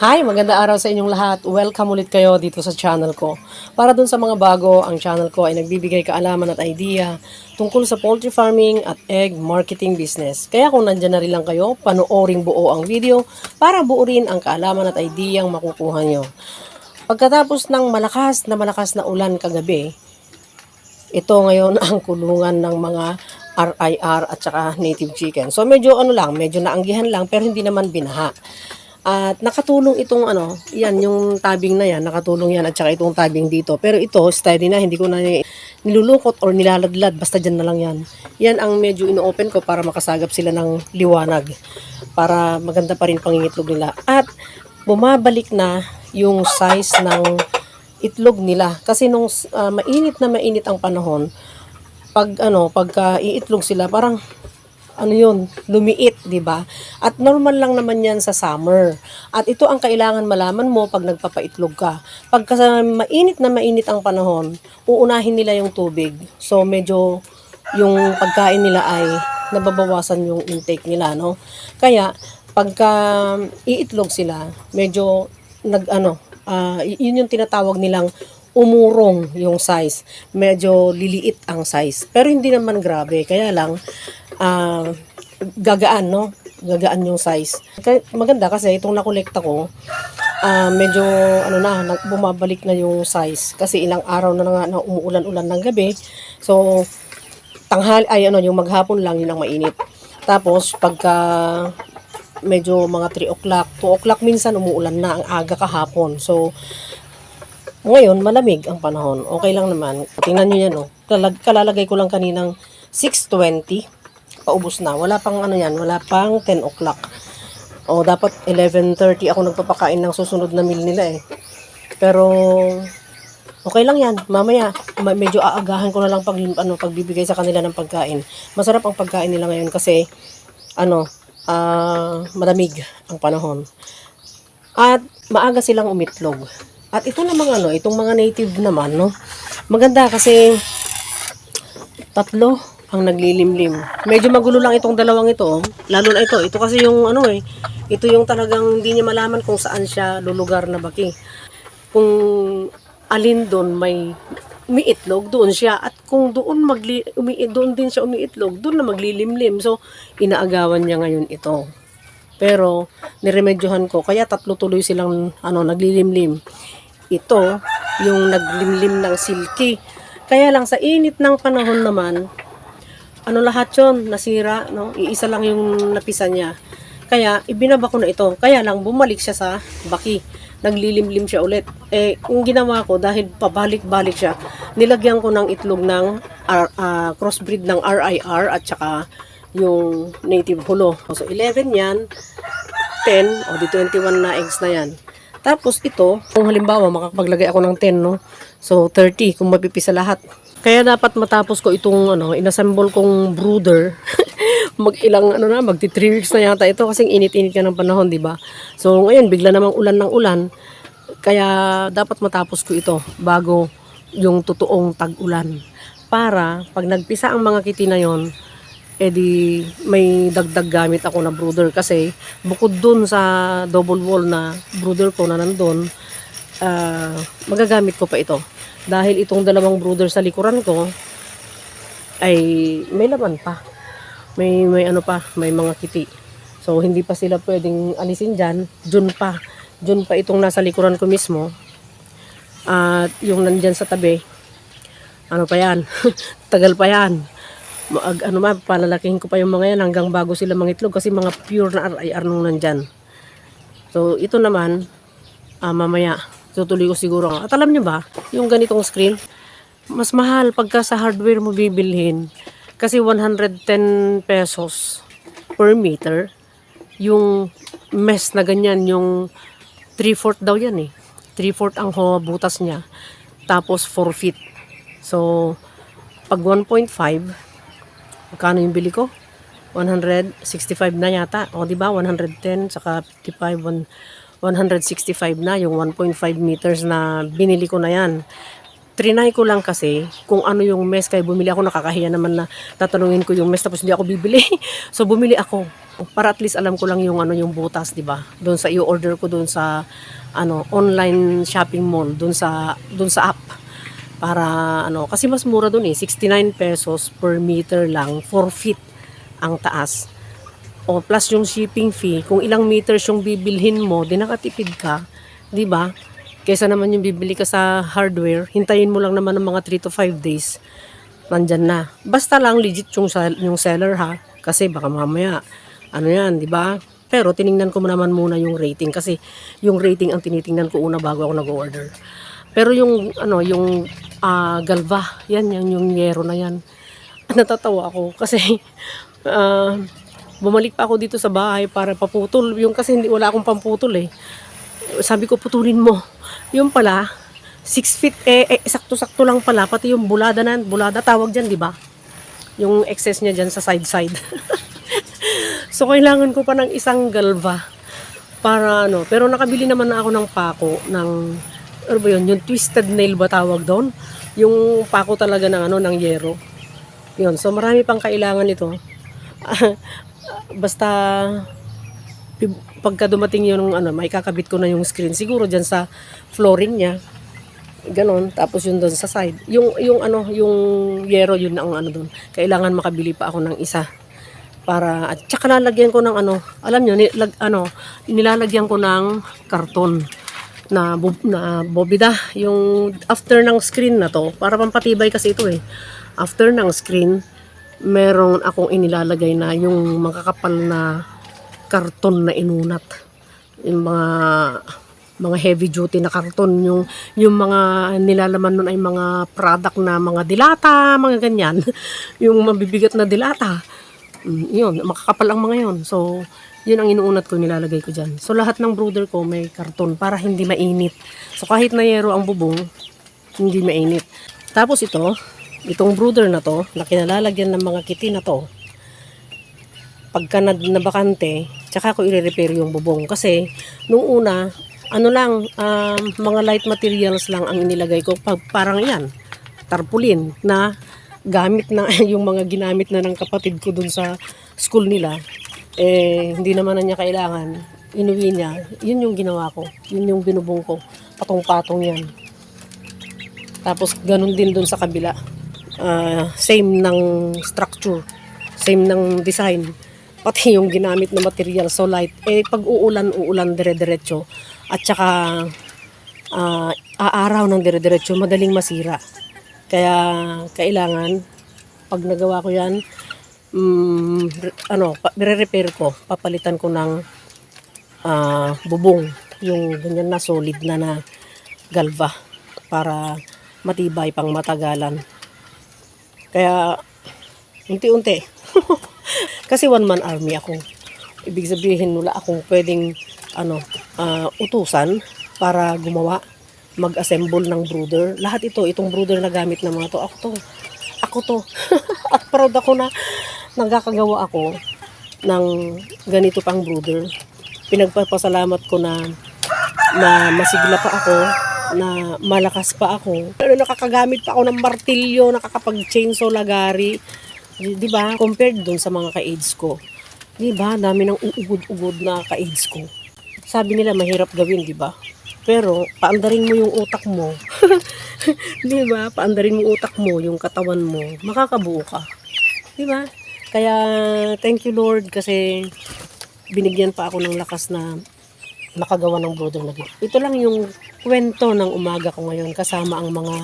Hi, maganda araw sa inyong lahat. Welcome ulit kayo dito sa channel ko. Para dun sa mga bago, ang channel ko ay nagbibigay kaalaman at idea tungkol sa poultry farming at egg marketing business. Kaya kung nandyan na rin lang kayo, panooring buo ang video para buo rin ang kaalaman at idea ang makukuha nyo. Pagkatapos ng malakas na malakas na ulan kagabi, ito ngayon ang kulungan ng mga RIR at saka native chicken. So medyo ano lang, medyo naanggihan lang pero hindi naman binaha. At nakatulong itong ano, yan yung tabing na yan, nakatulong yan at saka itong tabing dito. Pero ito, steady na, hindi ko na ni- nilulukot or nilaladlad, basta dyan na lang yan. Yan ang medyo ino-open ko para makasagap sila ng liwanag. Para maganda pa rin pangingitlog nila. At bumabalik na yung size ng itlog nila. Kasi nung ah, mainit na mainit ang panahon, pag ano, pagka iitlog sila, parang ano yun, lumiit, di ba? At normal lang naman yan sa summer. At ito ang kailangan malaman mo pag nagpapaitlog ka. Pagka mainit na mainit ang panahon, uunahin nila yung tubig. So medyo yung pagkain nila ay nababawasan yung intake nila, no? Kaya pagka iitlog sila, medyo nag ano, y- yun yung tinatawag nilang umurong yung size. Medyo liliit ang size. Pero hindi naman grabe. Kaya lang, ah, gagaan, no? Gagaan yung size. Maganda kasi itong nakolekta ko, ah, medyo ano na, bumabalik na yung size. Kasi ilang araw na nga na umuulan-ulan ng gabi. So, tanghal ay ano, yung maghapon lang yun ang mainit. Tapos, pagka medyo mga 3 o'clock, 2 o'clock minsan umuulan na ang aga kahapon. So, ngayon, malamig ang panahon. Okay lang naman. Tingnan nyo yan, oh. Kalag, kalalagay ko lang kaninang 6.20. Paubos na. Wala pang ano yan. Wala pang 10 o'clock. O, dapat 11.30 ako nagpapakain ng susunod na meal nila eh. Pero, okay lang yan. Mamaya, ma- medyo aagahan ko na lang pag, ano, pagbibigay sa kanila ng pagkain. Masarap ang pagkain nila ngayon kasi, ano, ah, malamig ang panahon. At maaga silang umitlog. At ito namang ano, itong mga native naman, no? Maganda kasi tatlo ang naglilimlim. Medyo magulo lang itong dalawang ito, oh. lalo na ito. Ito kasi yung ano eh, ito yung talagang hindi niya malaman kung saan siya lulugar na baki. Kung alin doon may umiitlog, doon siya. At kung doon, magli, umi, doon din siya umiitlog, doon na maglilimlim. So, inaagawan niya ngayon ito. Pero, niremedyohan ko. Kaya tatlo tuloy silang ano, naglilimlim. Ito, yung naglimlim ng silky. Kaya lang, sa init ng panahon naman, ano lahat yon nasira, no? Iisa lang yung napisa niya. Kaya, ibinaba ko na ito. Kaya lang, bumalik siya sa baki. Naglilimlim siya ulit. Eh, yung ginawa ko, dahil pabalik-balik siya, nilagyan ko ng itlog ng R- ah, crossbreed ng RIR at saka yung native hulo. So, 11 yan, 10, o di 21 na eggs na yan. Tapos ito, kung halimbawa makapaglagay ako ng 10, no? So 30 kung mapipisa lahat. Kaya dapat matapos ko itong ano, inassemble kong brooder. mag ilang ano na, magti 3 weeks na yata ito kasi init-init ka ng panahon, di ba? So ngayon bigla namang ulan ng ulan. Kaya dapat matapos ko ito bago yung totoong tag-ulan. Para pag nagpisa ang mga kiti na yon, edi may dagdag gamit ako na brooder kasi bukod dun sa double wall na brooder ko na nandun, ah, magagamit ko pa ito. Dahil itong dalawang brooder sa likuran ko ay may laman pa. May may ano pa, may mga kiti. So hindi pa sila pwedeng alisin diyan, dun pa. Dun pa itong nasa likuran ko mismo. At yung nandyan sa tabi, ano pa yan? Tagal pa yan. Mag, ano ma, palalakihin ko pa yung mga yan hanggang bago sila mangitlog kasi mga pure na RIR nung nandyan. So, ito naman, ah, mamaya, tutuloy ko siguro. At alam nyo ba, yung ganitong screen, mas mahal pagka sa hardware mo bibilhin. Kasi 110 pesos per meter. Yung mesh na ganyan, yung 3-4 daw yan eh. 3-4 ang ho, butas niya. Tapos 4 feet. So, pag 1.5, magkano yung bili ko? 165 na yata. O, di ba? 110, saka 55, one- 165 na. Yung 1.5 meters na binili ko na yan. trinay ko lang kasi kung ano yung mess kaya bumili ako nakakahiya naman na tatanungin ko yung mess tapos hindi ako bibili. so bumili ako para at least alam ko lang yung ano yung butas, 'di ba? Doon sa i-order ko doon sa ano online shopping mall, doon sa doon sa app. Para ano, kasi mas mura doon eh, 69 pesos per meter lang, 4 feet ang taas. O plus yung shipping fee, kung ilang meters yung bibilhin mo, di nakatipid ka, 'di ba? Kaysa naman yung bibili ka sa hardware, hintayin mo lang naman ng mga 3 to 5 days. Nandyan na. Basta lang legit yung, yung seller ha. Kasi baka mamaya, ano yan, di ba? Pero tiningnan ko naman muna yung rating kasi yung rating ang tinitingnan ko una bago ako nag-order. Pero yung ano, yung ah, galva, yan, yan yung yero na yan. Natatawa ako kasi ah, bumalik pa ako dito sa bahay para paputol. Yung kasi hindi wala akong pamputol eh sabi ko putulin mo. Yung pala, 6 feet, eh, eh, sakto-sakto lang pala, pati yung bulada na, bulada tawag dyan, di ba? Yung excess niya dyan sa side-side. so, kailangan ko pa ng isang galva para ano, pero nakabili naman na ako ng pako, ng, ano ba yun, yung twisted nail ba tawag doon? Yung pako talaga ng ano, ng yero. Yun, so marami pang kailangan ito. Basta pagka dumating yung ano, may kakabit ko na yung screen siguro diyan sa flooring niya. Ganon, tapos yun doon sa side. Yung yung ano, yung yero yun ang ano doon. Kailangan makabili pa ako ng isa para at saka lalagyan ko ng ano, alam niyo, nilag, ano, nilalagyan ko ng karton na na bobida yung after ng screen na to para pampatibay kasi ito eh after ng screen meron akong inilalagay na yung makakapal na karton na inunat. Yung mga mga heavy duty na karton yung yung mga nilalaman nun ay mga product na mga dilata, mga ganyan. yung mabibigat na dilata. Mm, yun, makakapal ang mga yun. So, yun ang inuunat ko, nilalagay ko dyan. So, lahat ng brooder ko may karton para hindi mainit. So, kahit na yero ang bubong, hindi mainit. Tapos ito, itong brooder na to, na kinalalagyan ng mga kiti na to, pagka na, nabakante, tsaka ko i-repair yung bubong. Kasi, nung una, ano lang, um, mga light materials lang ang inilagay ko. Pag, parang yan, tarpaulin na gamit na yung mga ginamit na ng kapatid ko dun sa school nila. Eh, hindi naman na niya kailangan. Inuwi niya. Yun yung ginawa ko. Yun yung binubong ko. Patong-patong yan. Tapos, ganun din dun sa kabila. Ah, same ng structure. Same ng design pati yung ginamit na material so light eh pag uulan uulan dire-diretso at saka ah, aaraw ng dire-diretso madaling masira kaya kailangan pag nagawa ko yan re- ano pa, repair ko papalitan ko ng ah, bubong yung ganyan na solid na na galva para matibay pang matagalan kaya unti-unti kasi one man army ako. Ibig sabihin wala akong pwedeng ano ah, utusan para gumawa, mag-assemble ng brooder. Lahat ito, itong brooder na gamit ng mga to, ako to. Ako to. At proud ako na nagkakagawa ako ng ganito pang brooder. Pinagpapasalamat ko na na masigla pa ako, na malakas pa ako. Pero nakakagamit pa ako ng martilyo, nakakapag-chainsaw lagari. Di di ba? Compared dun sa mga ka-AIDS ko. Di ba? Dami ng uugod-ugod na ka-AIDS ko. Sabi nila mahirap gawin, di ba? Pero paandarin mo yung utak mo. di ba? Paandarin mo utak mo, yung katawan mo, makakabuo ka. Di ba? Kaya thank you Lord kasi binigyan pa ako ng lakas na makagawa ng brother na gift. Ito lang yung kwento ng umaga ko ngayon kasama ang mga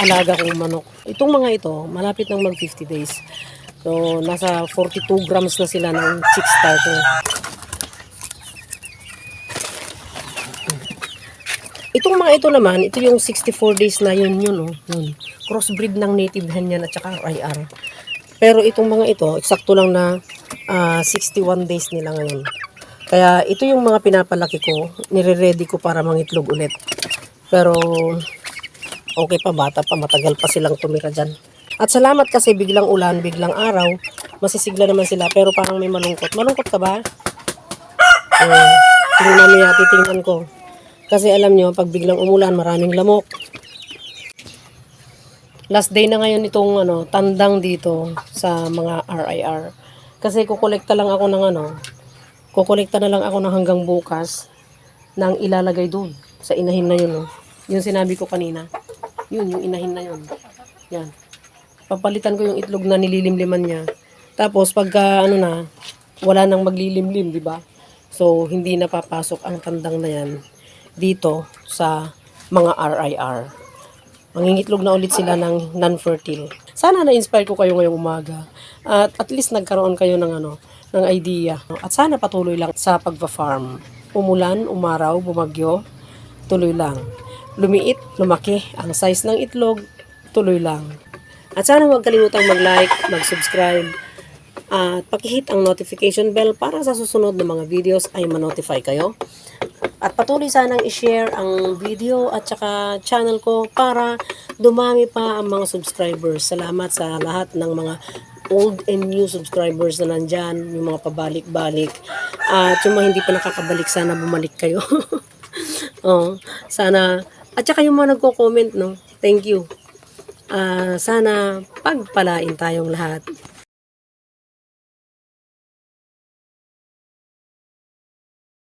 alaga kong manok. Itong mga ito, malapit nang mag 50 days. So, nasa 42 grams na sila ng chick starter. Itong mga ito naman, ito yung 64 days na yun yun, oh. yun. Crossbreed ng native hen yan at saka IR. Pero itong mga ito, eksakto lang na ah, 61 days nila ngayon. Kaya ito yung mga pinapalaki ko, nire-ready ko para mangitlog ulit. Pero okay pa, bata pa, matagal pa silang tumira dyan. At salamat kasi biglang ulan, biglang araw, masisigla naman sila, pero parang may malungkot. Malungkot ka ba? Uh, tingnan niya, titingnan ko. Kasi alam nyo, pag biglang umulan, maraming lamok. last day na ngayon itong ano, tandang dito sa mga RIR. Kasi kukolekta lang ako ng ano, kukolekta na lang ako ng hanggang bukas nang ilalagay doon sa inahin na yun. No? Yung sinabi ko kanina. Yun, yung inahin na yun. Yan. Papalitan ko yung itlog na nililimliman niya. Tapos pagka ano na, wala nang maglilimlim, di ba? So, hindi na papasok ang tandang na yan dito sa mga RIR. Mangingitlog na ulit sila ng non-fertile. Sana na-inspire ko kayo ngayong umaga. At at least nagkaroon kayo ng ano, ng idea. At sana patuloy lang sa pagpa-farm. Umulan, umaraw, bumagyo, tuloy lang. Lumiit, lumaki ang size ng itlog, tuloy lang. At sana huwag kalimutang mag-like, mag-subscribe, at pakihit ang notification bell para sa susunod na mga videos ay ma-notify kayo. At patuloy sanang i-share ang video at saka channel ko para dumami pa ang mga subscribers. Salamat sa lahat ng mga old and new subscribers na nandyan, yung mga pabalik-balik. At yung mga hindi pa nakakabalik, sana bumalik kayo. oh, sana, at saka yung mga nagko-comment, no? Thank you. Ah, sana pagpalain tayong lahat.